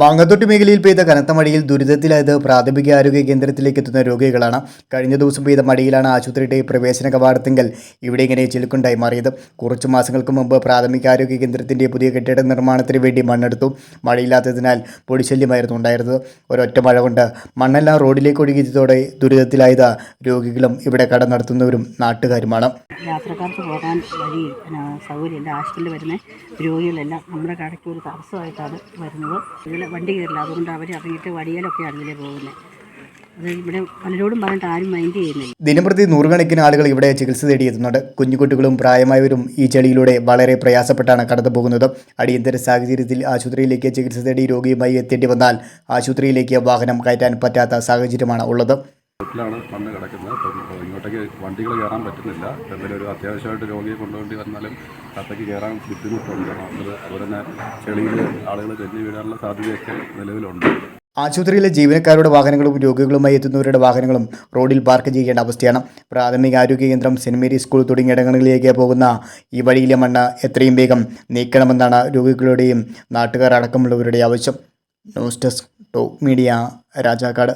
മാങ്ങത്തൊട്ടി മേഖലയിൽ പെയ്ത കനത്ത മഴയിൽ ദുരിതത്തിലായത് പ്രാഥമിക ആരോഗ്യ കേന്ദ്രത്തിലേക്ക് എത്തുന്ന രോഗികളാണ്. കഴിഞ്ഞ ദിവസം പെയ്ത മഴയിലാണ് ആശുപത്രിയുടെ പ്രവേശന കവാടത്തിങ്കൽ ഇവിടെ ഇങ്ങനെ ചിലുക്കുണ്ടായി മാറിയത്. കുറച്ചു മാസങ്ങൾക്ക് മുമ്പ് പ്രാഥമിക ആരോഗ്യ കേന്ദ്രത്തിന്റെ പുതിയ കെട്ടിട നിർമ്മാണത്തിന് വേണ്ടി മണ്ണെടുത്തു. മഴയില്ലാത്തതിനാൽ പൊടിശല്യമായിരുന്നു ഉണ്ടായിരുന്നത്. ഒരൊറ്റ മഴ കൊണ്ട് മണ്ണെല്ലാം റോഡിലേക്ക് ഒഴുകിയതോടെ ദുരിതത്തിലായത് രോഗികളും ഇവിടെ കട നടത്തുന്നവരും നാട്ടുകാരുമാണ്. യാത്രക്കാർക്ക് പോകാൻ വഴി സൗകര്യമില്ല ആശുപത്രിയിൽ വരുന്ന രോഗികളെല്ലാം നമ്മുടെ കടയ്ക്ക് ഒരു തടസ്സമായിട്ടാണ് വരുന്നത്. ഇതിൽ വണ്ടി കയറില്ല. അതുകൊണ്ട് അവർ ഇറങ്ങിയിട്ട് വടിയിലൊക്കെയാണ് ഇതിലെ പോകുന്നത് ഇവിടെ പലരോടും ആരും മൈൻഡ് ചെയ്യുന്നില്ല. ദിനംപ്രതി നൂറുകണക്കിന് ആളുകൾ ഇവിടെ ചികിത്സ തേടിയെത്തുന്നുണ്ട് കുഞ്ഞുകുട്ടികളും പ്രായമായവരും ഈ ചെളിയിലൂടെ വളരെ പ്രയാസപ്പെട്ടാണ് കടന്നു പോകുന്നത്. അടിയന്തര സാഹചര്യത്തിൽ ആശുപത്രിയിലേക്ക് ചികിത്സ തേടി രോഗിയുമായി എത്തേണ്ടി വന്നാൽ ആശുപത്രിയിലേക്ക് വാഹനം കയറ്റാൻ പറ്റാത്ത സാഹചര്യമാണ് ഉള്ളത്. റോട്ടിലാണ് വന്ന് കിടക്കുന്നത്. അപ്പം ഇങ്ങോട്ടേക്ക് വണ്ടികൾ കയറാൻ പറ്റുന്നില്ല. എന്തെങ്കിലും ഒരു അത്യാവശ്യമായിട്ട് രോഗിയെ കൊണ്ടുവേണ്ടി വന്നാലും അകത്തേക്ക് കയറാൻ ബുദ്ധിമുട്ടുണ്ട്. അത് അതുപോലെ തന്നെ ചെളിയിൽ ആളുകൾ തെന്നി വീഴാനുള്ള സാധ്യതയൊക്കെ നിലവിലുണ്ട്. ആശുപത്രിയിലെ ജീവനക്കാരുടെ വാഹനങ്ങളും രോഗികളുമായി എത്തുന്നവരുടെ വാഹനങ്ങളും റോഡിൽ പാർക്ക് ചെയ്യേണ്ട അവസ്ഥയാണ്. പ്രാഥമിക ആരോഗ്യ കേന്ദ്രം സെന്റ് മേരീസ് സ്കൂൾ തുടങ്ങിയ ഇടങ്ങളിലേക്ക് പോകുന്ന ഈ വഴിയിലെ മണ്ണ് എത്രയും വേഗം നീക്കണമെന്നാണ് രോഗികളുടെയും നാട്ടുകാർ അടക്കമുള്ളവരുടെ ആവശ്യം. News desk top media Rajakkad.